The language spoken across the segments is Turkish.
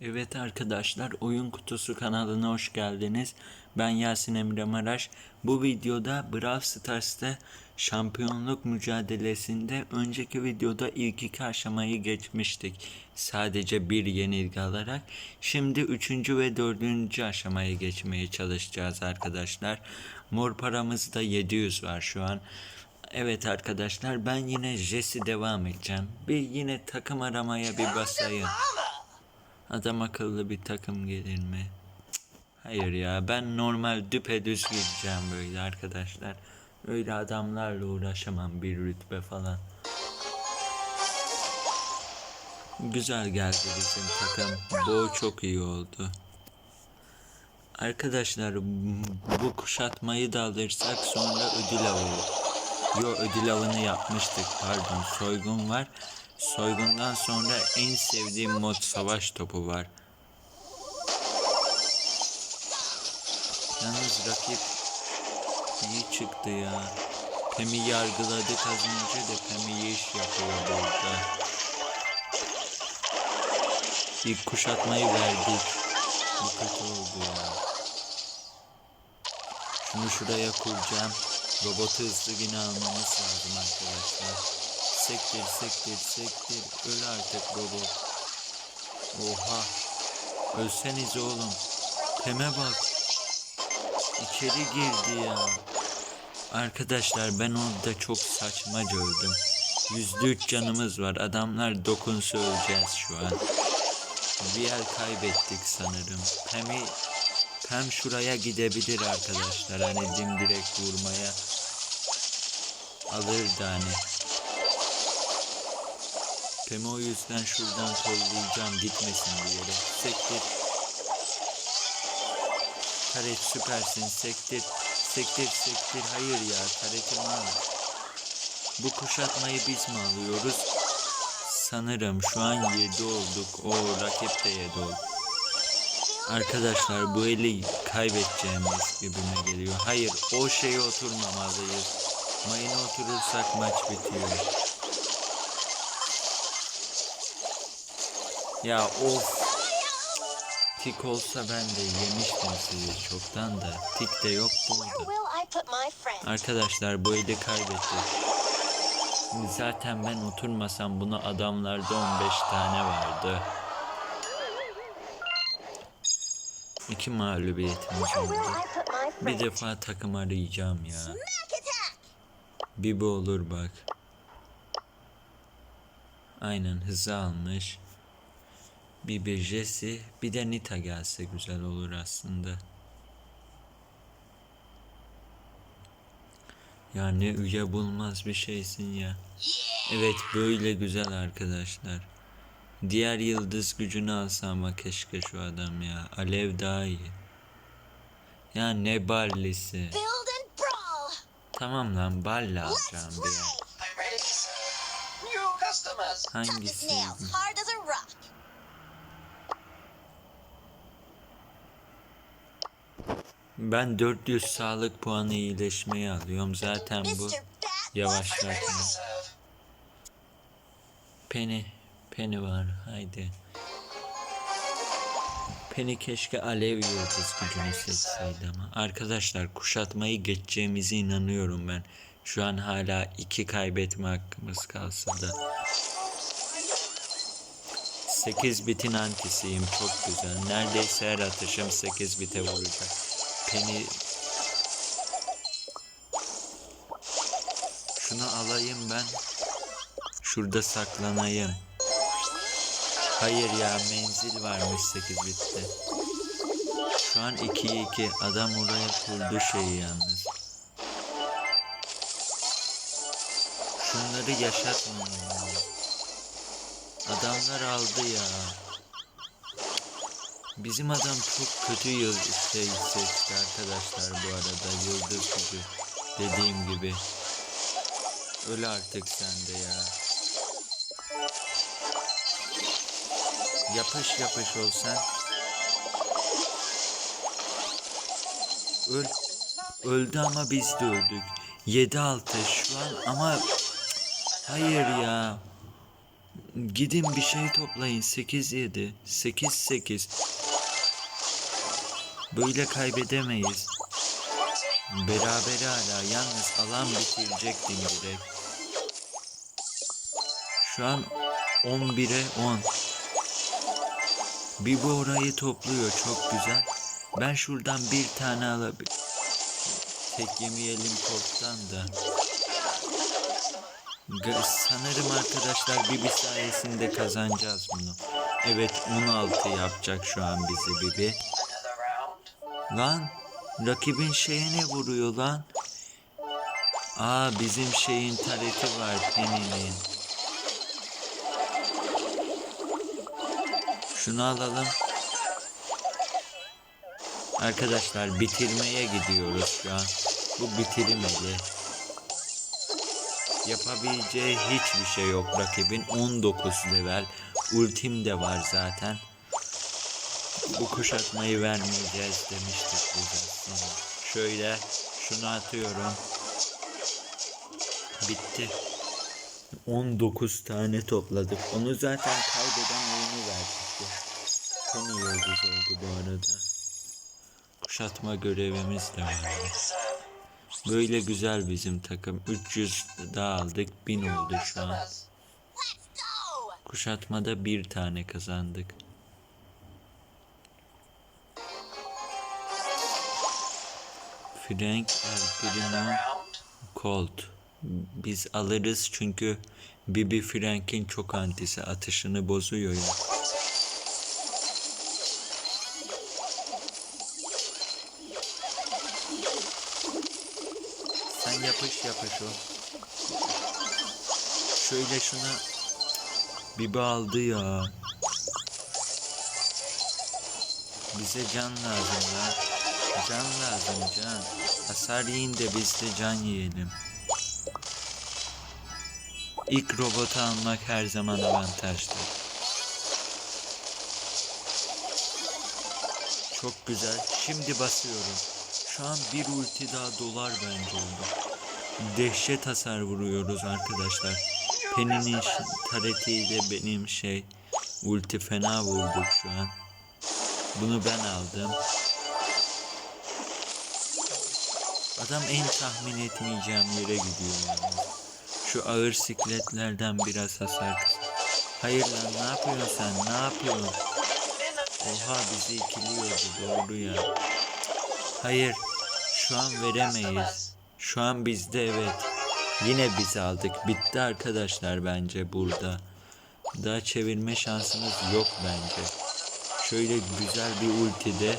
Evet arkadaşlar Oyun Kutusu kanalına hoş geldiniz. Ben Yasin Emre Maraş. Bu videoda Brawl Stars'ta şampiyonluk mücadelesinde önceki videoda ilk iki aşamayı geçmiştik. Sadece bir yenilgi alarak. Şimdi üçüncü ve dördüncü aşamayı geçmeye çalışacağız arkadaşlar. Mor paramızda 700 var şu an. Evet arkadaşlar ben yine Jesse devam edeceğim. Bir yine takım aramaya bir basayım. Adam akıllı bir takım gelir mi? Hayır ya ben normal düpedüz gideceğim böyle arkadaşlar. Öyle adamlarla uğraşamam bir rütbe falan. Güzel geldi bizim takım. Bu çok iyi oldu. Arkadaşlar bu kuşatmayı da alırsak sonra ödül avı. Yo ödül avını yapmıştık pardon soygun var. Soygundan sonra en sevdiğim mod savaş topu var. Yalnız rakip iyi çıktı ya. Pem'i yargıladık az önce de Pem iyi iş yapıyor burada. İlk kuşatmayı verdik. Bu kötü oldu ya. Şunu şuraya kuracağım. Robotu hızlı yine almamız lazım arkadaşlar. Sektir sektir sektir. Öl artık robot. Oha. Ölseniz oğlum. Peme bak. İçeri girdi ya. Arkadaşlar ben orada çok saçmaca öldüm. Yüzde üç canımız var. Adamlar dokunsa öleceğiz şu an. Bir yer kaybettik sanırım. Pem'i Pem şuraya gidebilir arkadaşlar. Hani dimdirek vurmaya alırdı hani. Pem'i o yüzden şuradan kollayacağım gitmesin bir yere. Sektir. Taret süpersin. Sektir. Sektir sektir. Hayır ya taretim var. Bu kuşatmayı biz mi alıyoruz? Sanırım şu an 7 olduk. O rakip de 7 oldu. Arkadaşlar bu eli kaybedeceğimiz gibime geliyor. Hayır o şeye oturmamalıyız. Mayına oturursak maç bitiyor. Ya of. Tik olsa ben de yemiştim sizi çoktan da. Tik de yok burada. Arkadaşlar bu eli kaybettik. Zaten ben oturmasam buna adamlarda 15 tane vardı. İki will oldu. Bir defa takım arayacağım ya. Bir bu olur bak. Aynen hızı almış. Bir bir Jesse, bir de Nita gelse güzel olur aslında. Ya ne üye bulmaz bir şeysin ya. Evet böyle güzel arkadaşlar. Diğer yıldız gücünü alsa ama keşke şu adam ya. Alev daha iyi. Ya ne ballisi. Tamam lan Let's alacağım bir Hangisi? Ben 400 sağlık puanı iyileşmeyi alıyorum. Zaten bu yavaşlatma. Penny, Penny var. Haydi. Penny keşke alev yıldız gücünü seçseydi ama. Arkadaşlar kuşatmayı geçeceğimize inanıyorum ben. Şu an hala iki kaybetme hakkımız kalsa da. 8 bitin antisiyim çok güzel. Neredeyse her atışım 8 bite vuracak. Penny Şunu alayım ben. Şurada saklanayım. Hayır ya menzil varmış 8 bitte. Şu an 2'ye 2. Adam oraya kurdu şeyi yalnız. Şunları yaşatmamam lazım. Adamlar aldı ya. Bizim adam çok kötü yıl şey seçti arkadaşlar bu arada yıldız gücü. Dediğim gibi. Öl artık sen de ya. Yapış yapış olsan. Öl. Öldü ama biz de öldük. 7-6 şu an ama hayır ya. Gidin bir şey toplayın. 8 7. 8 8. Böyle kaybedemeyiz. Berabere hala. Yalnız alan bitirecektim direkt. Şu an 11'e 10. Bir bu orayı topluyor. Çok güzel. Ben şuradan bir tane alabilir. Tek yemeyelim korktan da. Sanırım arkadaşlar Bibi sayesinde kazanacağız bunu. Evet 16 yapacak şu an bizi Bibi. Lan rakibin şeye ne vuruyor lan? Aa bizim şeyin tareti var Penny'nin. Şunu alalım. Arkadaşlar bitirmeye gidiyoruz şu an. Bu bitirilmedi. Yapabileceği hiçbir şey yok rakibin. 19 level. Ultim de var zaten. Bu kuşatmayı vermeyeceğiz demiştik biz aslında. Şöyle şunu atıyorum. Bitti. 19 tane topladık. Onu zaten kaybeden oyunu verdik. ya. Penny yıldız oldu bu arada. Kuşatma görevimiz de vardı. Böyle güzel bizim takım. 300 daha aldık. 1000 oldu şu an. Kuşatmada bir tane kazandık. Frank Round. Colt. Biz alırız çünkü Bibi Frank'in çok antisi atışını bozuyor ya. Sen o. Şöyle şuna Bibi aldı ya. Bize can lazım lan. Can lazım can. Hasar yiyin de biz de can yiyelim. İlk robotu almak her zaman avantajlı. Çok güzel. Şimdi basıyorum. Şu an bir ulti daha dolar bence oldu. Dehşet hasar vuruyoruz arkadaşlar. Penny'nin taretiyle benim şey ulti fena vurduk şu an. Bunu ben aldım. Adam en tahmin etmeyeceğim yere gidiyor yani. Şu ağır sikletlerden biraz hasar. Hayır lan ne yapıyorsun sen? Ne yapıyorsun? Oha bizi ikiliyordu doğru ya. Hayır. Şu an veremeyiz. Şu an bizde evet. Yine biz aldık. Bitti arkadaşlar bence burada. Daha çevirme şansımız yok bence. Şöyle güzel bir ultide.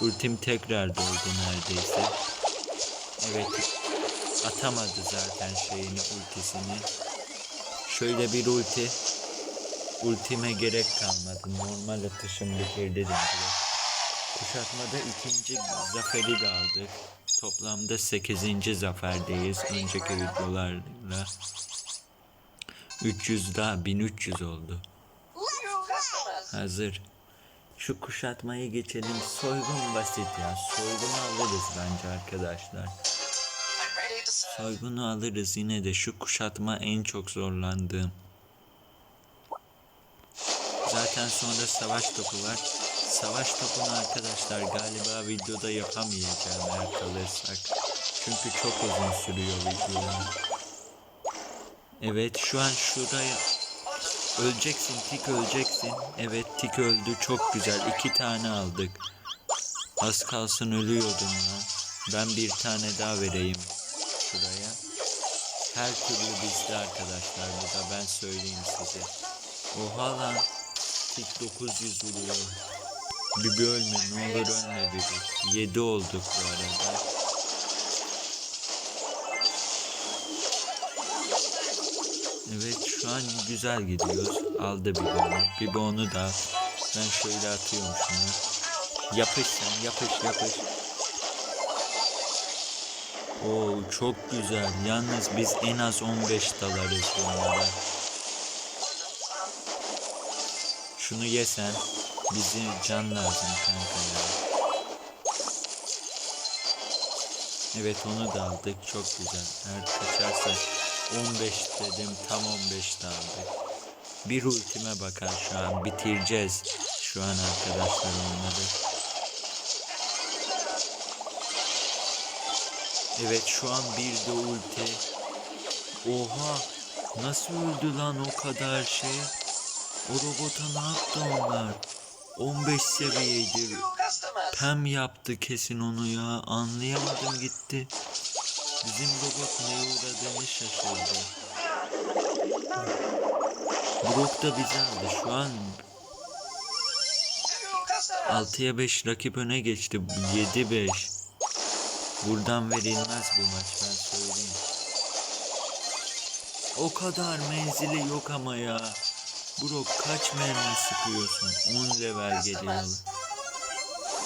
Ultim tekrar doldu neredeyse. Evet. Atamadı zaten şeyini ultisini. Şöyle bir ulti. Ultime gerek kalmadı. Normal atışım bitirdi direkt. Kuşatmada ikinci zaferi de aldık. Toplamda 8. zaferdeyiz önceki videolarla. 300 daha 1300 oldu. Hazır. Şu kuşatmayı geçelim. Soygun basit ya. Soygunu alırız bence arkadaşlar. Soygunu alırız yine de şu kuşatma en çok zorlandığım. Zaten sonra savaş topu var. Savaş topunu arkadaşlar galiba videoda yapamayacağım eğer kalırsak. Çünkü çok uzun sürüyor videolar. Evet şu an şuraya öleceksin tik öleceksin. Evet tik öldü çok güzel iki tane aldık. Az kalsın ölüyordum ya. Ben bir tane daha vereyim şuraya. Her türlü bizde arkadaşlar bu da ben söyleyeyim size. Oha lan. Tik 900 vuruyor. Bibi ölme ne olur ölme Bibi. 7 olduk bu arada. Evet şu an güzel gidiyoruz. Aldı Bibi onu. Bibi onu da. Ben şöyle atıyorum şunu. Yapış sen yapış yapış. Oo çok güzel. Yalnız biz en az 15 dalarız bunlara. Şunu yesen bize can lazım kanka ya. Evet onu da aldık çok güzel. Eğer kaçarsa 15 dedim tam 15 de aldık. Bir ultime bakar şu an. Bitireceğiz şu an arkadaşlar onları. Evet şu an bir de ulti. Oha nasıl öldü lan o kadar şey? O robota ne yaptı onlar? 15 seviyeydi. New customers. Pem yaptı kesin onu ya. Anlayamadım gitti. Bizim robot neye uğradığını şaşırdı. Brock da bizi. Şu an New customers. 6'ya 5 rakip öne geçti. 7-5. Buradan verilmez bu maç ben söyleyeyim. O kadar menzili yok ama ya. Brock kaç mermi sıkıyorsun? 10 level geliyor.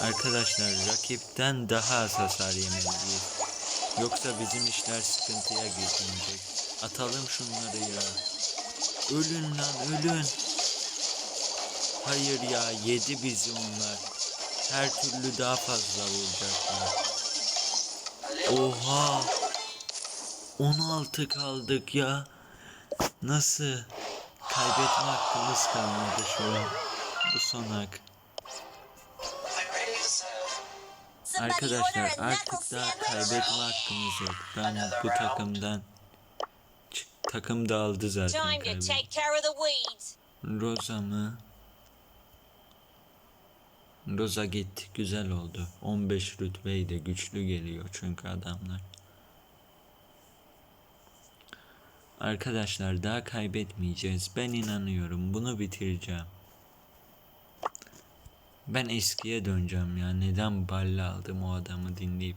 Arkadaşlar rakipten daha az hasar yemeliyiz. Yoksa bizim işler sıkıntıya girecek. Atalım şunları ya. Ölün lan ölün. Hayır ya yedi bizi onlar. Her türlü daha fazla vuracaklar. Oha. 16 kaldık ya. Nasıl? Kaybetme hakkımız kalmadı şu an. Bu son hak. Arkadaşlar artık daha kaybetme hakkımız yok. Ben bu takımdan Ç- takım dağıldı zaten. Rosa mı? Rosa gitti. Güzel oldu. 15 rütbeyi de güçlü geliyor çünkü adamlar. Arkadaşlar daha kaybetmeyeceğiz. Ben inanıyorum. Bunu bitireceğim. Ben eskiye döneceğim ya. Neden balle aldım o adamı dinleyip.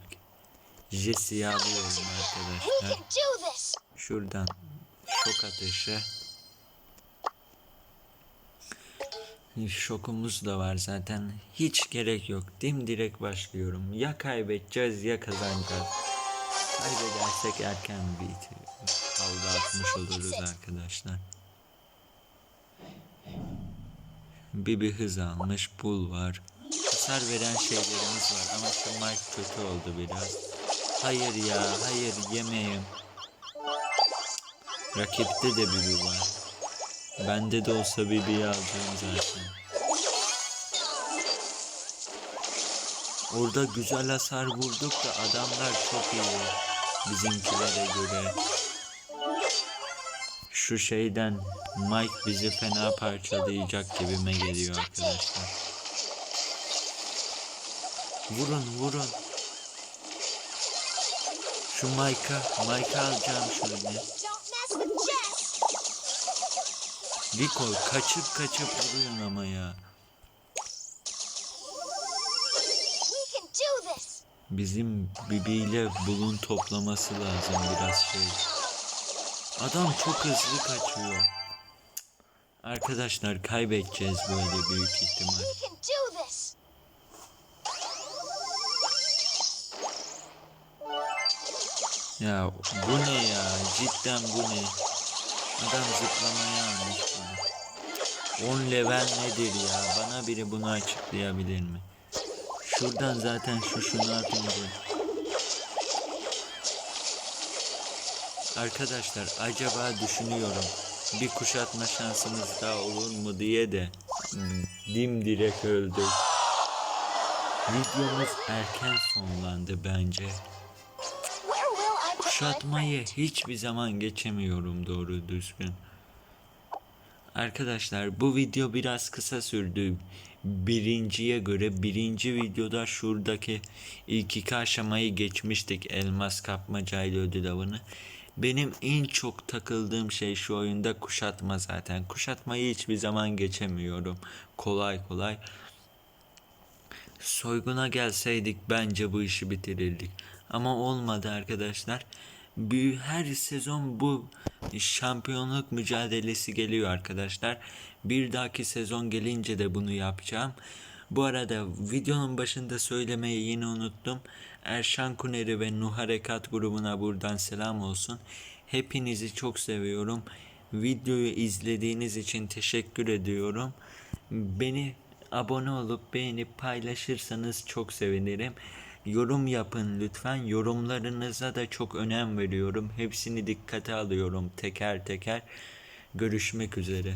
Jesse'yi alıyorum arkadaşlar. Şuradan şok ateşi. Şokumuz da var zaten. Hiç gerek yok. Dimdirek başlıyorum. Ya kaybedeceğiz ya kazanacağız. Kaybedersek erken bir havlu atmış oluruz arkadaşlar. Bir hız almış. Bul var. Hasar veren şeylerimiz var ama şu Mike kötü oldu biraz. Hayır ya hayır yemeyeyim. Rakipte de Bibi var. Bende de olsa Bibi'yi alacağım zaten. Orada güzel hasar vurduk da adamlar çok iyi. Bizimkilere göre. Şu şeyden Mike bizi fena parçalayacak gibime geliyor arkadaşlar. Vurun vurun. Şu Mike'a, Mike'a alacağım şöyle. Rico kaçıp kaçıp vuruyorsun ama ya. Bizim Bibi ile bulun toplaması lazım biraz şey. Adam çok hızlı kaçıyor. Arkadaşlar kaybedeceğiz böyle büyük ihtimal. Ya bu ne ya? Cidden bu ne? Adam zıplamaya almış bunu. 10 level nedir ya? Bana biri bunu açıklayabilir mi? Şuradan zaten şu şunu atınca. Arkadaşlar acaba düşünüyorum. Bir kuşatma şansımız daha olur mu diye de dimdirek öldük. Videomuz erken sonlandı bence. Kuşatmayı hiçbir zaman geçemiyorum doğru düzgün. Arkadaşlar bu video biraz kısa sürdü. Birinciye göre birinci videoda şuradaki ilk iki aşamayı geçmiştik. Elmas kapmacayla ödül avını. Benim en çok takıldığım şey şu oyunda kuşatma zaten. Kuşatmayı hiçbir zaman geçemiyorum. Kolay kolay. Soyguna gelseydik bence bu işi bitirirdik. Ama olmadı arkadaşlar. Her sezon bu şampiyonluk mücadelesi geliyor arkadaşlar. Bir dahaki sezon gelince de bunu yapacağım. Bu arada videonun başında söylemeyi yine unuttum. Erşan Kuneri ve Nuh Harekat grubuna buradan selam olsun. Hepinizi çok seviyorum. Videoyu izlediğiniz için teşekkür ediyorum. Beni abone olup beğenip paylaşırsanız çok sevinirim. Yorum yapın lütfen. Yorumlarınıza da çok önem veriyorum. Hepsini dikkate alıyorum teker teker. görüşmek üzere.